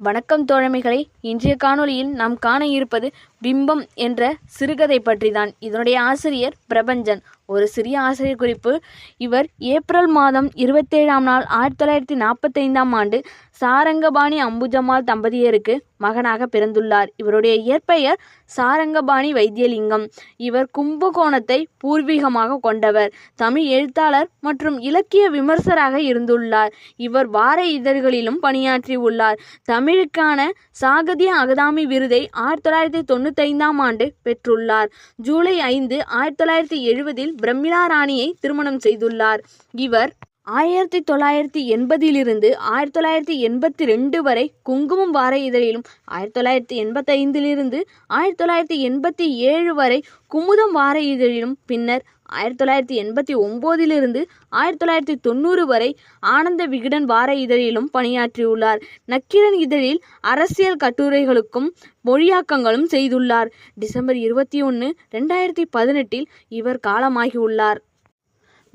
வணக்கம் தோழமைகளை. இன்றைய காணொளியில் நாம் காண இருப்பது பிம்பம் என்ற சிறுகதை பற்றி தான் இதனுடைய ஆசிரியர் பிரபஞ்சன். ஒரு சிறிய ஆசிரியர் குறிப்பு. இவர் ஏப்ரல் மாதம் இருபத்தேழாம் நாள் ஆயிரத்தி தொள்ளாயிரத்தி நாற்பத்தைந்தாம் ஆண்டு சாரங்கபாணி அம்புஜம்மாள் தம்பதியருக்கு மகனாக பிறந்துள்ளார். இவருடைய இயற்பெயர் சாரங்கபாணி வைத்தியலிங்கம். இவர் கும்பகோணத்தை பூர்வீகமாக கொண்டவர். தமிழ் எழுத்தாளர் மற்றும் இலக்கிய விமர்சராக இருந்துள்ளார். இவர் வார இதழ்களிலும் பணியாற்றியுள்ளார். தமிழுக்கான சாகதிய அகதாமி விருதை ஆயிரத்தி தொள்ளாயிரத்தி தொண்ணூத்தைந்தாம் ஆண்டு பெற்றுள்ளார். ஜூலை ஐந்து ஆயிரத்தி தொள்ளாயிரத்தி எழுபதில் பிரமிளா ராணியை திருமணம் செய்துள்ளார். இவர் ஆயிரத்தி தொள்ளாயிரத்தி எண்பதிலிருந்து ஆயிரத்தி தொள்ளாயிரத்தி எண்பத்தி ரெண்டு வரை குங்குமம் வார இதழிலும் ஆயிரத்தி தொள்ளாயிரத்தி எண்பத்தைந்திலிருந்து ஆயிரத்தி தொள்ளாயிரத்தி எண்பத்தி ஏழு வரை குமுதம் வார இதழிலும் பின்னர் ஆயிரத்தி தொள்ளாயிரத்தி எண்பத்தி ஒம்போதிலிருந்து ஆயிரத்தி தொள்ளாயிரத்தி தொண்ணூறு வரை ஆனந்த விகடன் வார இதழிலும் பணியாற்றியுள்ளார். நக்கீரன் இதழில் அரசியல் கட்டுரைகளுக்கும் மொழியாக்கங்களும் செய்துள்ளார். டிசம்பர் இருபத்தி ஒன்று ரெண்டாயிரத்தி பதினெட்டில் இவர் காலமாகியுள்ளார்.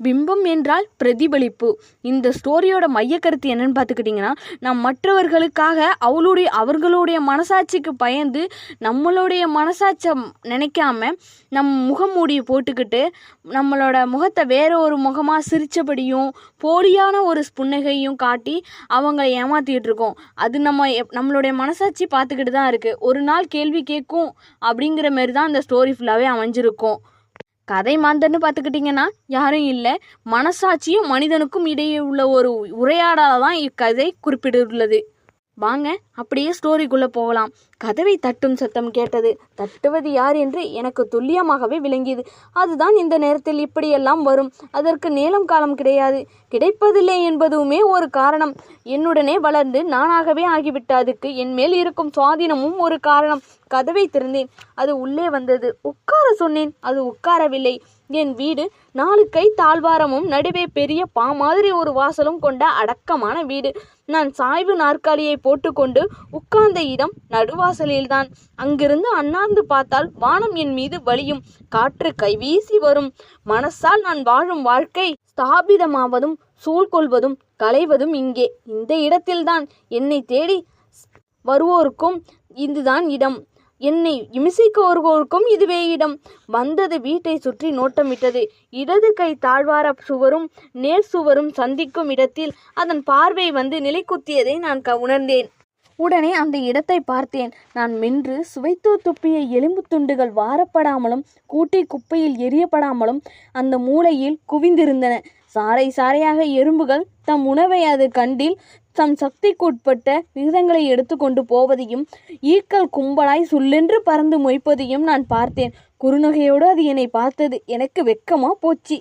பிம்பம் என்றால் பிரதிபலிப்பு. இந்த ஸ்டோரியோட மையக்கருத்து என்னன்னு பார்த்துக்கிட்டிங்கன்னா நம் மற்றவர்களுக்காக அவளுடைய அவர்களுடைய மனசாட்சிக்கு பயந்து நம்மளுடைய மனசாட்சியை நினைக்காம நம் முகமூடியை போட்டுக்கிட்டு நம்மளோட முகத்தை வேற ஒரு முகமாக சிரித்தபடியும் போலியான ஒரு புன்னகையும் காட்டி அவங்கள ஏமாற்றிக்கிட்டு இருக்கோம். அது நம்ம எப் நம்மளுடைய மனசாட்சி பார்த்துக்கிட்டு தான் இருக்குது ஒரு நாள் கேள்வி கேட்கும் அப்படிங்கிற மாரி தான் அந்த ஸ்டோரி ஃபுல்லாகவே அமைஞ்சிருக்கும். கதை மாந்தர்னு பார்த்துக்கிட்டிங்கன்னா யாரும் இல்லை. மனசாட்சியும் மனிதனுக்கும் இடையே உள்ள ஒரு உரையாடலை தான் இக்கதை குறிப்பிட்டுள்ளது. வாங்க அப்படியே ஸ்டோரிக்குள்ளே போகலாம். கதவை தட்டும் சத்தம் கேட்டது. தட்டுவது யார் என்று எனக்கு துல்லியமாகவே விளங்கியது. அதுதான் இந்த நேரத்தில் இப்படியெல்லாம் வரும். அதற்கு நீளம் காலம் கிடையாது. கிடைப்பதில்லை என்பதுமே ஒரு காரணம். என்னுடனே வளர்ந்து நானாகவே ஆகிவிட்டதுக்கு என் மேல் இருக்கும் சுவாதீனமும் ஒரு காரணம். கதவை திறந்தேன். அது உள்ளே வந்தது. உட்கார சொன்னேன். அது உட்காரவில்லை. என் வீடு. நாலு கை தாழ்வாரமும் நடுவே பெரிய பா மாதிரி ஒரு வாசலும் கொண்ட அடக்கமான வீடு. நான் சாய்வு நாற்காலியை போட்டுக்கொண்டு உட்கார்ந்த இடம் நடுவாசலில்தான். அங்கிருந்து அண்ணாந்து பார்த்தால் வானம் என் மீது வலியும் காற்று கைவீசி வரும். மனசால் நான் வாழும் வாழ்க்கை ஸ்தாபிதமாவதும் சூழ்கொள்வதும் களைவதும் இங்கே. இந்த இடத்தில்தான் என்னை தேடி வருவோருக்கும் இதுதான் இடம். என்னை இமிசைக்கோருவோருக்கும் இதுவே இடம். வந்தது வீட்டை சுற்றி நோட்டமிட்டது. இடது கை தாழ்வார சுவரும் நேர் சுவரும் சந்திக்கும் இடத்தில் அதன் பார்வை வந்து நிலைக்குத்தியதை நான் க உணர்ந்தேன். உடனே அந்த இடத்தை பார்த்தேன். நான் மென்று சுவைத்து துப்பிய எலும்பு துண்டுகள் வாரப்படாமலும் கூட்டி குப்பையில் எரியப்படாமலும் அந்த மூலையில் குவிந்திருந்தன. சாறை சாறையாக எறும்புகள் தம் உணவை அது கண்டில் தம் சக்திக்குட்பட்ட விகிதங்களை எடுத்துக்கொண்டு போவதையும் ஈக்கள் கும்பலாய் சுள்ளென்று பறந்து மொய்ப்பதையும் நான் பார்த்தேன். குறுநகையோடு அது என்னை பார்த்தது. எனக்கு வெக்கமா போச்சு.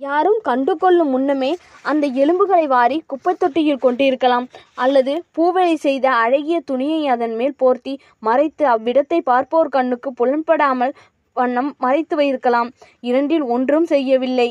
யாரும் கண்டு கொள்ளும் முன்னமே அந்த எலும்புகளை வாரி குப்பைத் தொட்டியில் கொண்டிருக்கலாம். அல்லது பூவேலை செய்த அழகிய துணியை அதன் மேல் போர்த்தி மறைத்து அவ்விடத்தை பார்ப்போர் கண்ணுக்கு புலன்படாமல் வண்ணம் மறைத்து வைத்திருக்கலாம். இரண்டில் ஒன்றும் செய்யவில்லை.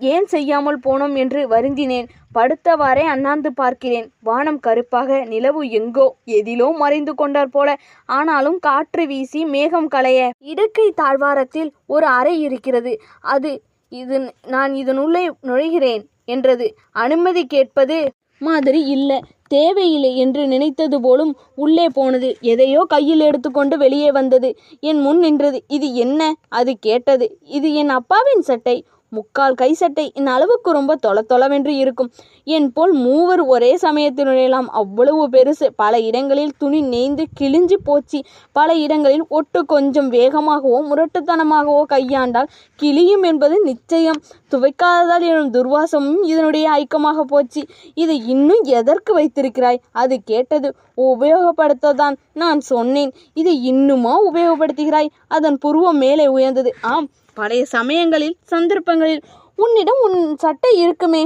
ஏன் செய்யாமல் போனோம் என்று வருந்தினேன். படுத்தவாறே அண்ணாந்து பார்க்கிறேன். வானம் கருப்பாக நிலவு எங்கோ எதிலோ மறைந்து கொண்டார் போல. ஆனாலும் காற்று வீசி மேகம் களைய. இடக்கை தாழ்வாரத்தில் ஒரு அறை இருக்கிறது. அது இது நான் இதனுள்ளே நுழைகிறேன் என்றது. அனுமதி கேட்பது மாதிரி இல்லை. தேவையில்லை என்று நினைத்தது போலும் உள்ளே போனது. எதையோ கையில் எடுத்துக்கொண்டு வெளியே வந்தது. என் முன் நின்றது. இது என்ன? அது கேட்டது. இது என் அப்பாவின் சட்டை. முக்கால் கை சட்டை அளவுக்கு ரொம்ப தொல தொலவென்று இருக்கும். என் போல் மூவர் ஒரே சமயத்தில் நுழையலாம் அவ்வளவு பெருசு. பல இடங்களில் துணி நெய்ந்து கிழிஞ்சு போச்சு. பல இடங்களில் ஒட்டு கொஞ்சம் வேகமாகவோ முரட்டுத்தனமாகவோ கையாண்டால் கிளியும் என்பது நிச்சயம். துவைக்காததால் எனும் துர்வாசமும் இதனுடைய ஐக்கமாக போச்சு. இதை இன்னும் எதற்கு வைத்திருக்கிறாய்? அது கேட்டது உபயோகப்படுத்ததான் நான் சொன்னேன். இதை இன்னுமா உபயோகப்படுத்துகிறாய்? அதன் புருவம் மேலே உயர்ந்தது. ஆம். பழைய சமயங்களில் சந்தர்ப்பங்களில் உன்னிடம் உன் சட்டை இருக்குமே?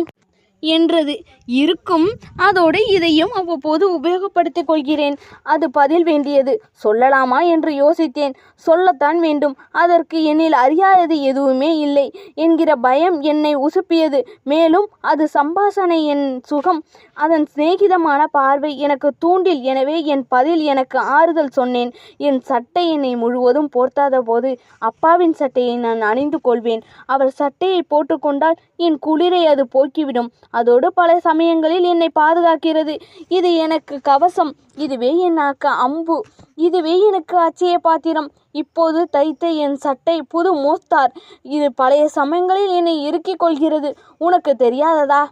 என்றது. இருக்கும். அதோடு இதையும் அவ்வப்போது உபயோகப்படுத்திக் கொள்கிறேன். அது பதில் வேண்டியது. சொல்லலாமா என்று யோசித்தேன். சொல்லத்தான் வேண்டும். அதற்கு என்னில் அறியாதது எதுவுமே இல்லை என்கிற பயம் என்னை உசுப்பியது. மேலும் அது சம்பாஷணை என் சுகம். அதன் சிநேகிதமான பார்வை எனக்கு தூண்டில். எனவே என் பதில் எனக்கு ஆறுதல் சொன்னேன். என் சட்டை என்னை முழுவதும் போர்த்தாத போது அப்பாவின் சட்டையை நான் அணிந்து கொள்வேன். அவர் சட்டையை போட்டுக்கொண்டால் என் குளிரை அது போக்கிவிடும். அதோடு பல சமயங்களில் என்னை பாதுகாக்கிறது. இது எனக்கு கவசம் இதுவே என் அம்பு இதுவே எனக்கு அச்சய பாத்திரம். இப்போது தைத்த என் சட்டை புது மோஸ்தார் இது பழைய சமயங்களில் என்னை இறுக்கிக் கொள்கிறது. உனக்கு தெரியாததா?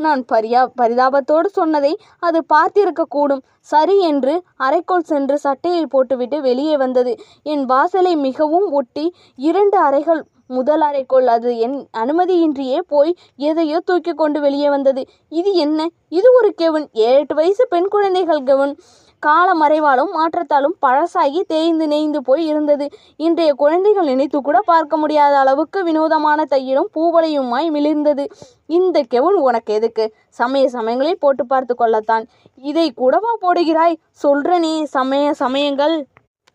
நான் பரியா பரிதாபத்தோடு சொன்னதை அது பார்த்திருக்கக்கூடும். சரி என்று அறைக்குள் சென்று சட்டையை போட்டுவிட்டு வெளியே வந்தது. என் வாசலை மிகவும் ஒட்டி இரண்டு அறைகள் முதல் அறைக்குள் அது என் அனுமதியின்றியே போய் எதையோ தூக்கி கொண்டு வெளியே வந்தது. இது என்ன? இது ஒரு கெவன். ஏழு எட்டு வயசு பெண் குழந்தைகள் கெவன். கால மறைவாலும் மாற்றத்தாலும் பழசாகி தேய்ந்து நெய்ந்து போய் இருந்தது. இன்றைய குழந்தைகள் நினைத்து கூட பார்க்க முடியாத அளவுக்கு வினோதமான தையிலும் பூவலையுமாய் மிளிர்ந்தது. இந்த கெவுன் உனக்கு எதுக்கு? சமய சமயங்களில் போட்டு பார்த்து கொள்ளத்தான். இதை கூடவா போடுகிறாய்? சொல்றனே சமய சமயங்கள்.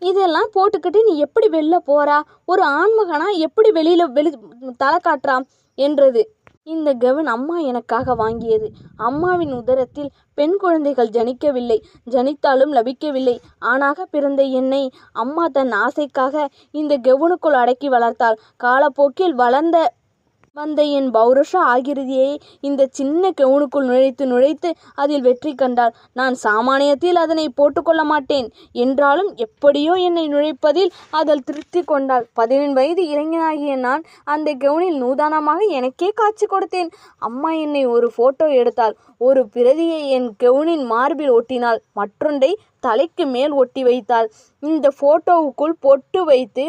இதெல்லாம் போட்டுக்கிட்டு நீ எப்படி வெளில போறா? ஒரு ஆண்மகனா எப்படி வெளியில வெளி தலை காட்டுறா என்றது. இந்த கெவுன் அம்மா எனக்காக வாங்கியது. அம்மாவின் உதரத்தில் பெண் குழந்தைகள் ஜனிக்கவில்லை. ஜனித்தாலும் லபிக்கவில்லை. ஆணாக பிறந்த என்னை அம்மா தன் ஆசைக்காக இந்த கெவுனுக்குள் அடக்கி வளர்த்தாள். காலப்போக்கில் வளர்ந்த வந்த என் பௌருஷ ஆகிருதியை இந்த சின்ன கவுனுக்குள் நுழைத்து நுழைத்து அதில் வெற்றி கண்டார். நான் சாமானியத்தில் அதனை போட்டுக்கொள்ள மாட்டேன். என்றாலும் எப்படியோ என்னை நுழைப்பதில் அதில் திருப்தி கொண்டாள். பதினெண் வயது இளைஞனாகிய நான் அந்த கவுனில் நூதானமாக எனக்கே காட்சி கொடுத்தேன். அம்மா என்னை ஒரு போட்டோ எடுத்தாள். ஒரு பிரதியை என் கவுனின் மார்பில் ஒட்டினாள். மற்றொன்றை தலைக்கு மேல் ஒட்டி வைத்தாள். இந்த போட்டோவுக்குள் பொட்டு வைத்து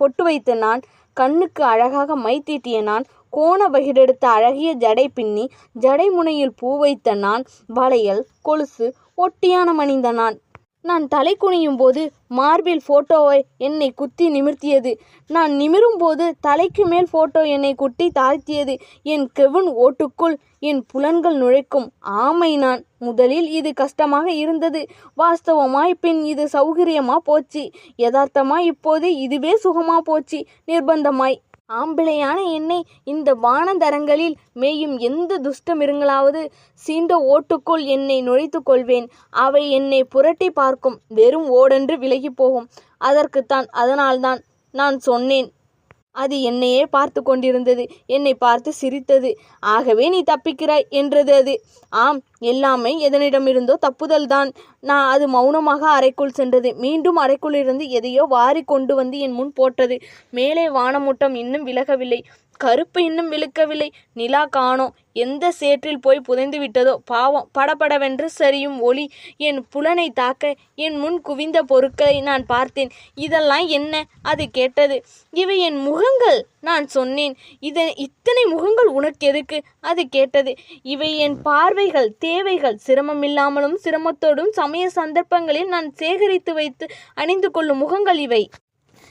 பொட்டு வைத்த நான் கண்ணுக்கு அழகாக மை தீட்டிய நான் கோண வகிடெடுத்த அழகிய ஜடை பின்னி ஜடை முனையில் பூ வைத்த நான் வளையல் கொலுசு ஒட்டியானம் அணிந்த நான். நான் தலை குனியும் போது மார்பில் போட்டோவை என்னை குத்தி நிமிர்த்தியது. நான் நிமிரும் போது தலைக்கு மேல் போட்டோ என்னை குட்டி தாழ்த்தியது. என் கெவின் ஓட்டுக்குள் என் புலன்கள் நுழைக்கும். ஆமை நான் முதலில் இது கஷ்டமாக இருந்தது. வாஸ்தவமாய் பின் இது சௌகரியமா போச்சு. யதார்த்தமாய் இப்போது இதுவே சுகமா போச்சு. நிர்பந்தமாய் ஆம்பிளையான என்னை இந்த வானதரங்களில் மேயும் எந்த துஷ்டமிருங்களாவது சீண்ட ஓட்டுக்குள் என்னை நுழைத்து கொள்வேன். அவை என்னை புரட்டி பார்க்கும். வெறும் ஓடென்று விலகி போகும். அதற்குத்தான் அதனால்தான் நான் சொன்னேன். அது என்னையே பார்த்து கொண்டிருந்தது. என்னை பார்த்து சிரித்தது. ஆகவே நீ தப்பிக்கிறாய் என்றது அது. ஆம் எல்லாமே எதனிடமிருந்தோ தப்புதல்தான். நான் அது மௌனமாக அறைக்குள் சென்றது. மீண்டும் அறைக்குள் இருந்து எதையோ வாரி கொண்டு வந்து என் முன் போட்டது. மேலே வானமூட்டம் இன்னும் விலகவில்லை. கருப்பு இன்னும் விழுக்கவில்லை. நிலா காணோம். எந்த சேற்றில் போய் புதைந்து விட்டதோ? பாவம். படபடவென்று சரியும் ஒளி. என் புலனை தாக்க என் முன் குவிந்த பொருட்களை நான் பார்த்தேன். இதெல்லாம் என்ன? அது கேட்டது. இவை என் முகங்கள் நான் சொன்னேன். இத இத்தனை முகங்கள் உனக்கு எதுக்கு? அது கேட்டது. இவை என் பார்வைகள் தேவைகள். சிரமமில்லாமலும் சிரமத்தோடும் சமய சந்தர்ப்பங்களில் நான் சேகரித்து வைத்து அணிந்து கொள்ளும் முகங்கள் இவை.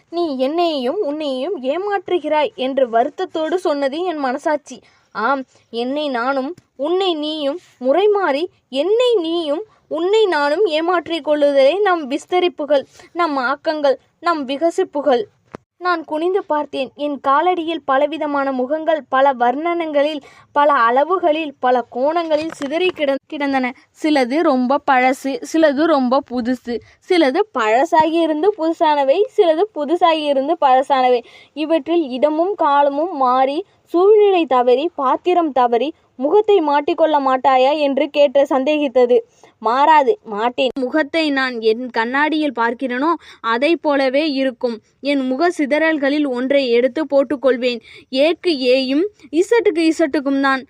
நீ என்னையும் உன்னையும் ஏமாற்றுகிறாய் என்று வருத்தத்தோடு சொன்னது என் மனசாட்சி. ஆம் என்னை நானும் உன்னை நீயும் முறைமாறி என்னை நீயும் உன்னை நானும் ஏமாற்றிக் கொள்ளுதலே நம் விஸ்தரிப்புகள் நம் ஆக்கங்கள் நம் விகசிப்புகள். நான் குனிந்து பார்த்தேன். என் காலடியில் பலவிதமான முகங்கள் பல வர்ணனங்களில் பல அளவுகளில் பல கோணங்களில் சிதறி கிட கிடந்தன. சிலது ரொம்ப பழசு சிலது ரொம்ப புதுசு. சிலது பழசாகி இருந்து புதுசானவை சிலது புதுசாகி இருந்து பழசானவை. இவற்றில் இடமும் காலமும் மாறி சூழ்நிலை தவறி பாத்திரம் தவறி முகத்தை மாட்டிக்கொள்ள மாட்டாயா என்று கேட்ட சந்தேகித்தது. மாறாது மாட்டேன். முகத்தை நான் என் கண்ணாடியில் பார்க்கிறேனோ அதை போலவே இருக்கும். என் முக சிதறல்களில் ஒன்றை எடுத்து போட்டுக்கொள்வேன். ஏக்கு ஏயும் இசட்டுக்கு இசட்டுக்கும் தான்.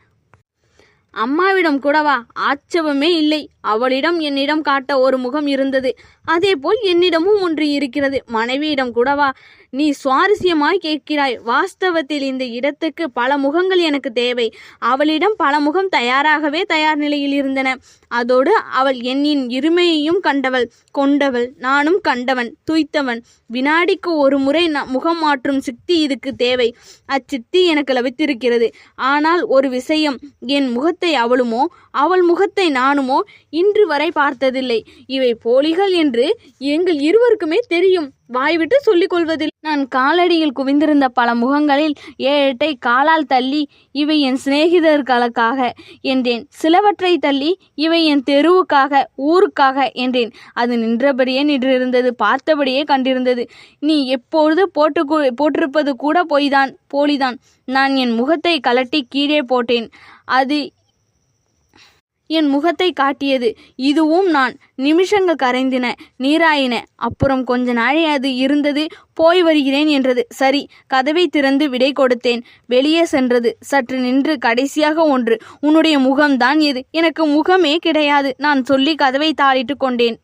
அம்மாவிடம் கூடவா? ஆச்சவமே இல்லை. அவளிடம் என்னிடம் காட்ட ஒரு முகம் இருந்தது. அதேபோல் என்னிடமும் ஒன்று இருக்கிறது. மனைவியிடம் கூடவா? நீ சுவாரஸ்யமாய் கேட்கிறாய். வாஸ்தவத்தில் இந்த இடத்துக்கு பல முகங்கள் எனக்கு தேவை. அவளிடம் பல முகம் தயாராகவே தயார் நிலையில் இருந்தன. அதோடு அவள் என்னின் இருமையையும் கண்டவள். கொண்டவள். நானும் கண்டவன். துய்த்தவன். வினாடிக்கு ஒரு முறை முகம் மாற்றும் சித்தி இதுக்கு தேவை. அச்சித்தி எனக்கு லபித்திருக்கிறது. ஆனால் ஒரு விஷயம். என் முகத்தை அவளுமோ? அவள் முகத்தை நானுமோ? இன்று வரை பார்த்ததில்லை. இவை போலிகள் என்று எங்கள் இருவருக்குமே தெரியும். வாய்விட்டு சொல்லிக் கொள்வதில் நான் காலடியில் குவிந்திருந்த பல முகங்களில் ஏழெட்டை காலால் தள்ளி இவை என் சிநேகிதர்களுக்காக என்றேன். சிலவற்றை தள்ளி இவை என் தெருவுக்காக ஊருக்காக என்றேன். அது நின்றபடியே நின்றிருந்தது பார்த்தபடியே கண்டிருந்தது. நீ எப்பொழுது போட்டு போட்டிருப்பது கூட பொய்தான் போலிதான். நான் என் முகத்தை கலட்டி கீழே போட்டேன். அது என் முகத்தை காட்டியது. இதுவும் நான். நிமிஷங்கள் கரைந்தின. நீராயின. அப்புறம் கொஞ்ச நாளே அது இருந்தது. போய் வருகிறேன் என்றது. சரி கதவை திறந்து விடை கொடுத்தேன். வெளியே சென்றது. சற்று நின்று கடைசியாக ஒன்று. உன்னுடைய முகம்தான் எது? எனக்கு முகமே கிடையாது. நான் சொல்லி கதவை தாளிட்டு கொண்டேன்.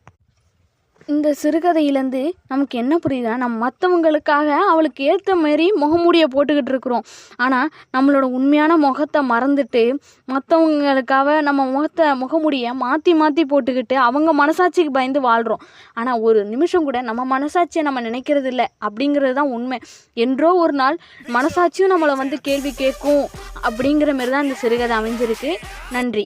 இந்த சிறுகதையிலேருந்து நமக்கு என்ன புரியுதுன்னா நம்ம மற்றவங்களுக்காக அவளுக்கு ஏற்ற மாதிரி முகமூடியை போட்டுக்கிட்டு இருக்கிறோம். ஆனால் நம்மளோட உண்மையான முகத்தை மறந்துட்டு மற்றவங்களுக்காக நம்ம முகத்தை முகமூடியை மாற்றி மாற்றி போட்டுக்கிட்டு அவங்க மனசாட்சிக்கு பயந்து வாழ்கிறோம் ஆனால் ஒரு நிமிஷம் கூட நம்ம மனசாட்சியை நம்ம நினைக்கிறது இல்லை அப்படிங்கிறது தான் உண்மை. என்றோ ஒரு நாள் மனசாட்சியும் நம்மளை வந்து கேள்வி கேட்கும் அப்படிங்கிற மாரி தான் இந்த சிறுகதை அமைஞ்சிருக்கு. நன்றி.